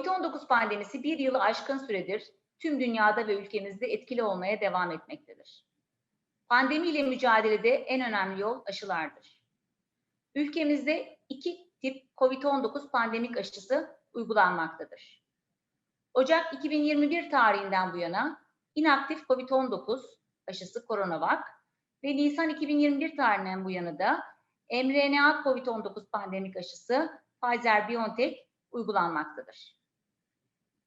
Covid-19 pandemisi bir yılı aşkın süredir tüm dünyada ve ülkemizde etkili olmaya devam etmektedir. Pandemiyle mücadelede en önemli yol aşılardır. Ülkemizde iki tip COVID-19 pandemik aşısı uygulanmaktadır. Ocak 2021 tarihinden bu yana inaktif COVID-19 aşısı CoronaVac ve Nisan 2021 tarihinden bu yana da mRNA COVID-19 pandemik aşısı Pfizer-BioNTech uygulanmaktadır.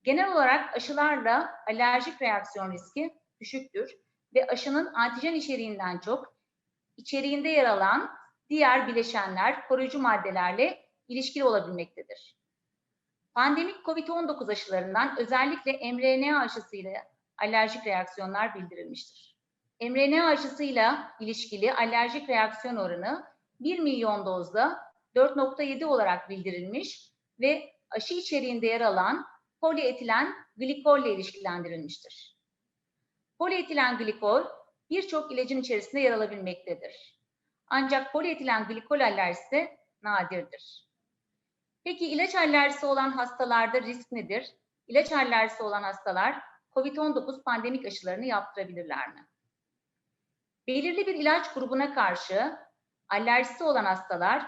Genel olarak aşılarla alerjik reaksiyon riski düşüktür ve aşının antijen içeriğinden çok içeriğinde yer alan diğer bileşenler koruyucu maddelerle ilişkili olabilmektedir. Pandemik COVID-19 aşılarından özellikle mRNA aşısıyla alerjik reaksiyonlar bildirilmiştir. mRNA aşısıyla ilişkili alerjik reaksiyon oranı 1 milyon dozda 4.7 olarak bildirilmiş ve aşı içeriğinde yer alan polietilen glikol ile ilişkilendirilmiştir. Polietilen glikol birçok ilacın içerisinde yer alabilmektedir. Ancak polietilen glikol alerjisi nadirdir. Peki ilaç alerjisi olan hastalarda risk nedir? İlaç alerjisi olan hastalar COVID-19 pandemik aşılarını yaptırabilirler mi? Belirli bir ilaç grubuna karşı alerjisi olan hastalar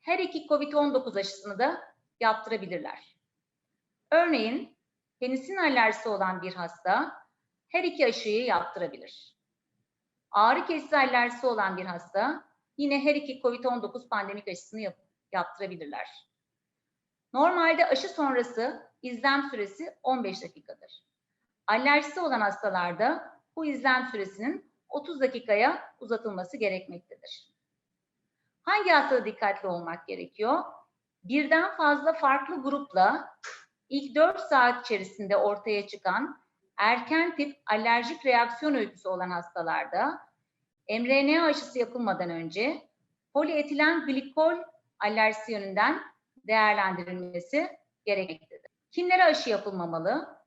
her iki COVID-19 aşısını da yaptırabilirler. Örneğin penisin alerjisi olan bir hasta her iki aşıyı yaptırabilir. Ağrı kesici alerjisi olan bir hasta yine her iki COVID-19 pandemik aşısını yap yaptırabilirler. Normalde aşı sonrası izlem süresi 15 dakikadır. Alerjisi olan hastalarda bu izlem süresinin 30 dakikaya uzatılması gerekmektedir. Hangi hastada dikkatli olmak gerekiyor? Birden fazla farklı grupla ilk 4 saat içerisinde ortaya çıkan erken tip alerjik reaksiyon öyküsü olan hastalarda mRNA aşısı yapılmadan önce polietilen glikol alerjisi yönünden değerlendirilmesi gerekmektedir. Kimlere aşı yapılmamalı?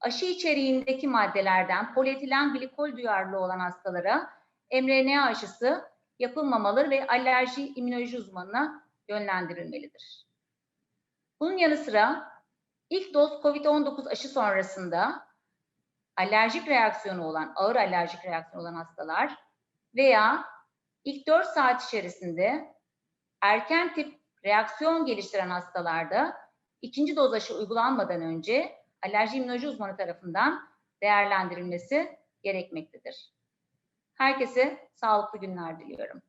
Aşı içeriğindeki maddelerden polietilen glikol duyarlı olan hastalara mRNA aşısı yapılmamalı ve alerji immünoloji uzmanına yönlendirilmelidir. Bunun yanı sıra ilk doz COVID-19 aşı sonrasında alerjik reaksiyonu olan, ağır alerjik reaksiyonu olan hastalar veya ilk 4 saat içerisinde erken tip reaksiyon geliştiren hastalarda ikinci doz aşı uygulanmadan önce alerji immünoloji uzmanı tarafından değerlendirilmesi gerekmektedir. Herkese sağlıklı günler diliyorum.